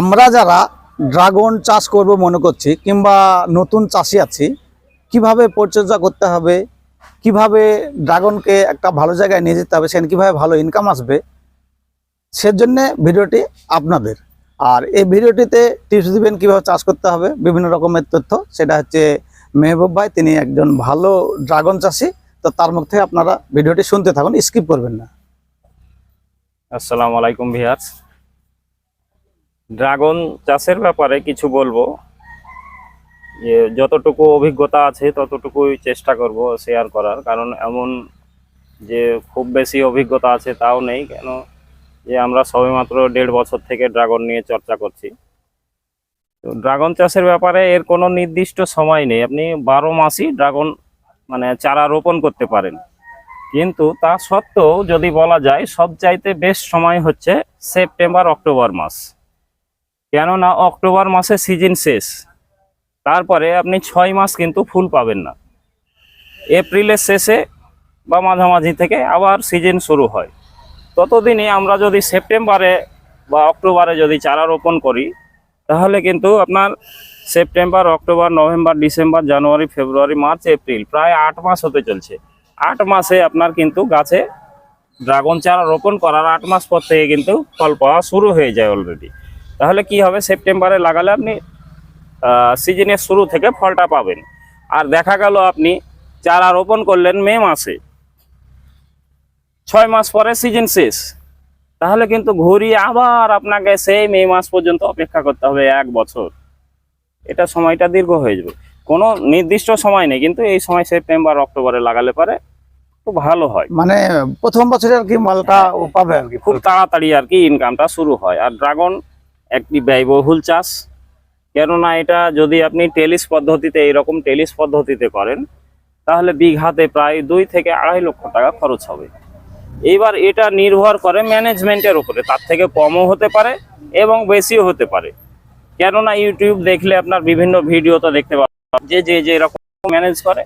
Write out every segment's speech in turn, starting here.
আমরা যারা ড্রাগন চাষ করব মনে করছি, কিংবা নতুন চাষি আছি, কীভাবে পরিচর্যা করতে হবে, কীভাবে ড্রাগনকে একটা ভালো জায়গায় নিয়ে যেতে হবে, সেখানে কীভাবে ভালো ইনকাম আসবে, সেজন্য ভিডিওটি আপনাদের। আর এই ভিডিওটিতে টিপস দিবেন কীভাবে চাষ করতে হবে, বিভিন্ন রকমের তথ্য, সেটা হচ্ছে মেহবুব ভাই, তিনি একজন ভালো ড্রাগন চাষি, তো তার থেকে আপনারা ভিডিওটি শুনতে থাকুন, স্কিপ করবেন না। আসসালামু আলাইকুম ভিয়ার্স। ড্রাগন চাষের ব্যাপারে কিছু বলব। যে যতটুকু অভিজ্ঞতা আছে, ততটুকুই চেষ্টা করব শেয়ার করার। কারণ এমন যে খুব বেশি অভিজ্ঞতা আছে তাও নেই, কেন যে আমরা সবেমাত্র দেড় বছর থেকে ড্রাগন নিয়ে চর্চা করছি। তো ড্রাগন চাষের ব্যাপারে এর কোনো নির্দিষ্ট সময় নেই। আপনি বারো মাসই ড্রাগন মানে চারা রোপণ করতে পারেন। কিন্তু তা সত্ত্বেও যদি বলা যায়, সবচাইতে বেশ সময় হচ্ছে সেপ্টেম্বর অক্টোবর মাস। কেননা অক্টোবর মাসে সিজন শেষ। তারপরে আপনি ছয় মাস কিন্তু ফুল পাবেন না। এপ্রিলের শেষে বা মাঝামাঝি থেকে আবার সিজন শুরু হয়। ততদিনে আমরা যদি সেপ্টেম্বরে বা অক্টোবরে যদি চারা রোপণ করি, তাহলে কিন্তু আপনার September, October, November, December, January, February, March, April প্রায় আট মাস হতে চলছে। আট মাসে আপনার কিন্তু গাছে ড্রাগন চারা রোপণ করার আট মাস পর থেকে কিন্তু ফল পাওয়া শুরু হয়ে যায় অলরেডি তাহলে কি হবে? সেপ্টেম্বরে লাগালে আপনি সিজনের শুরু থেকে ফলটা পাবেন। আর দেখা গেল আপনি চারা রোপণ করলেন মে মাসে ছয় মাস পরে সিজন শেষ তাহলে কিন্তু ঘুরিয়ে আবার আপনাকে সেই মে মাস পর্যন্ত অপেক্ষা করতে হবে এক বছর। এটা সময়টা দীর্ঘ হয়ে যাবে। কোনো নির্দিষ্ট সময় নেই কিন্তু এই সময় সেপ্টেম্বর অক্টোবরে লাগালে পারে খুব ভালো হয়। মানে প্রথম বছরে আর কি মালটা পাবে আর কি। খুব তাড়াতাড়ি আর কি ইনকামটা শুরু হয়। আর ড্রাগন একটি ব্যয়বহুল চাষ। কেননা এটা যদি আপনি টেলিস পদ্ধতিতে এইরকম টেলিস পদ্ধতিতে করেন, তাহলে বিঘাতে প্রায় দুই থেকে আড়াই লক্ষ টাকা খরচ হবে। এইবার এটা নির্ভর করে ম্যানেজমেন্টের উপরে, তার থেকে কমও হতে পারে এবং বেশিও হতে পারে। কেননা ইউটিউব দেখলে আপনার বিভিন্ন ভিডিও তো দেখতে পাবেন। যে যে যে রকম ম্যানেজ করে,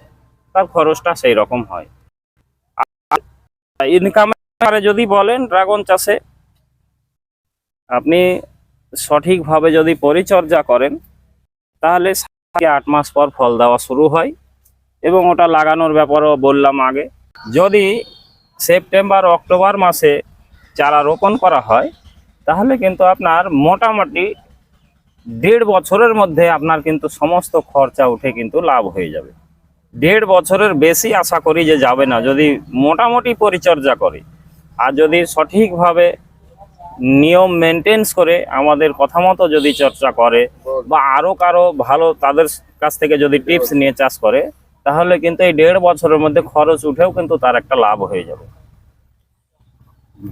তার খরচটা সেই রকম হয় ইনকাম যদি বলেন, ড্রাগন চাষে আপনি সঠিকভাবে যদি পরিচর্যা করেন, তাহলে আট মাস পর ফল দেওয়া শুরু হয় এবং ওটা লাগানোর ব্যাপারেও বললাম আগে। যদি সেপ্টেম্বর, অক্টোবর মাসে চারা রোপণ করা হয়, তাহলে কিন্তু আপনার মোটামুটি দেড় বছরের মধ্যে আপনার কিন্তু সমস্ত খরচা উঠে কিন্তু লাভ হয়ে যাবে। দেড় বছরের বেশি আশা করি যে যাবে না। যদি মোটামুটি পরিচর্যা করে, আর যদি সঠিকভাবে নিয়ম মেনটেন্স করে আমাদের কথা মতো যদি চর্চা করে বা আরও কারও ভালো তাদের কাছ থেকে যদি টিপস নিয়ে চাষ করে তাহলে কিন্তু এই দেড় বছরের মধ্যে খরচ উঠেও কিন্তু তার একটা লাভ হয়ে যাবে।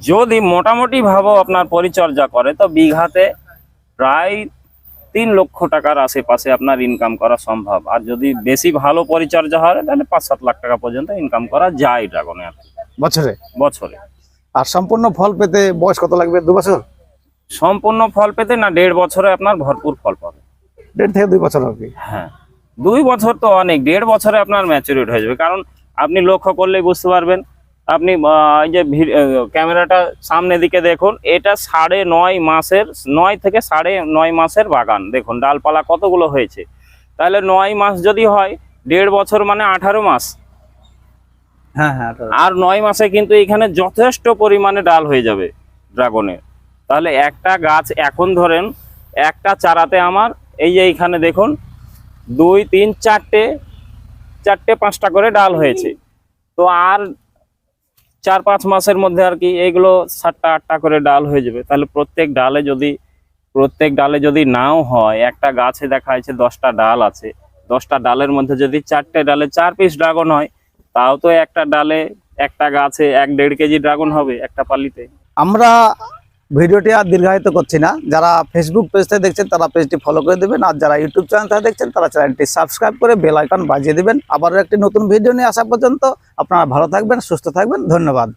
যদি মোটামুটি ভাবে আপনার পরিচর্যা করে তো বিঘাতে প্রায় তিন লক্ষ টাকার আশেপাশে আপনার ইনকাম করা সম্ভব। আর যদি বেশি ভালো পরিচর্যা হয় তাহলে পাঁচ সাত লাখ টাকা পর্যন্ত ইনকাম করা যায় ড্রাগনে আর বছরে? বছরে। আর সম্পূর্ণ ফল পেতে বয়স কত লাগবে? দু বছর? সম্পূর্ণ ফল পেতে না দেড় বছরে আপনার ভরপুর ফল পাবে। দেড় থেকে দুই বছর কি হ্যাঁ। দুই বছর তো অনেক দেড় বছরে আপনার ম্যাচুরিট হয়ে যাবে। কারণ আপনি লক্ষ্য করলেই বুঝতে পারবেন আপনি এই যে ক্যামেরাটা সামনে দিকে দেখুন এটা সাড়ে নয় মাসের নয় থেকে সাড়ে নয় মাসের বাগান। দেখুন ডালপালা কতগুলো হয়েছে। তাহলে নয় মাস যদি হয় দেড় বছর মানে আঠারো মাস। আর নয় মাসে কিন্তু এখানে যথেষ্ট পরিমাণে ডাল হয়ে যাবে ড্রাগনের তাহলে একটা গাছ এখন ধরেন, একটা চারাতে আমার, এই যে এইখানে দেখুন, দুই, তিন, চারটে চারটে, পাঁচটা করে ডাল হয়েছে। তো আর চার, পাঁচ মাসের মধ্যে আর কি এগুলো সাতটা, আটটা করে ডাল হয়ে যাবে। তাহলে প্রত্যেক ডালে যদি, প্রত্যেক ডালে যদি নাও হয়, একটা গাছে দেখা যাচ্ছে দশটা ডাল আছে। দশটা ডালের মধ্যে যদি চারটে ডালে চার পিস ড্রাগন হয় তাও তো একটা ডালে, একটা গাছে এক দেড় কেজি ড্রাগন হবে একটা পালিতে। আমরা ভিডিওটি আর দীর্ঘায়িত করছি না। যারা ফেসবুক পেজটা দেখছেন, তারা পেজটি ফলো করে দেবেন। আর যারা ইউটিউব চ্যানেলটা দেখছেন, তারা চ্যানেলটি সাবস্ক্রাইব করে বেল আইকন বাজিয়ে দেবেন। আবারও একটি নতুন ভিডিও নিয়ে আসা পর্যন্ত আপনারা ভালো থাকবেন, সুস্থ থাকবেন। ধন্যবাদ।